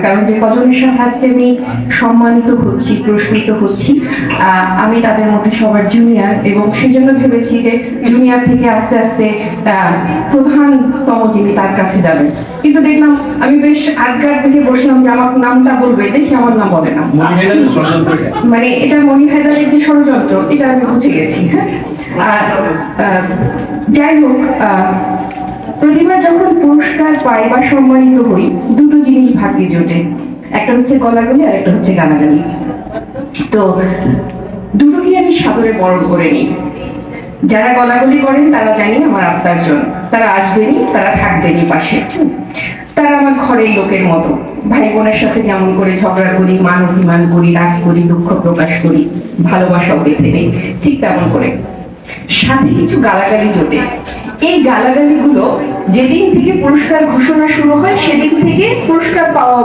কারণ যে কজনের আজকে আমি সম্মানিত হচ্ছি পুরস্কৃত হচ্ছি। আমি তাদের মধ্যে সবার জুনিয়র এবং সেই জন্য ভেবেছি যে জুনিয়র থেকে আস্তে আস্তে প্রধানতম যিনি তার কাছে যাবেন। কিন্তু দেখলাম আমি বেশ আটগাট থেকে বসলাম যে আমার নামটা বলবে দেখি আমার নাম বলে না। মানে এটা মনি হায়দারের যে ষড়যন্ত্র এটা আমি বুঝে গেছি হ্যাঁ? আর যাই হোক আহ, প্রতিবার যখন পুরস্কার পাই বা সম্মানিত হই দুটো জিনিস ভাগ্যে জোটে। একটা হচ্ছে গলাগলি আর একটা হচ্ছে গালাগালি। তো দুটোকেই আমি সাদরে বরণ করে নিই। যারা গলাগলি করেন, তারা জানি আমার আত্মার জন্য তারা আসবেনই, তারা থাকবেনই পাশে। তারা আমার ঘরের লোকের মতো। ভাই বোনের সাথে যেমন করে ঝগড়া করি, মান অভিমান করি, রাগ করি, দুঃখ প্রকাশ করি, ভালোবাসাও বেঁধে নেই, ঠিক তেমন করে। সাথে কিছু গালাগালি জোটে। এই গালাগালিগুলো যেদিন থেকে পুরস্কার ঘোষণা শুরু হয়, সেদিন পুরস্কার পাওয়া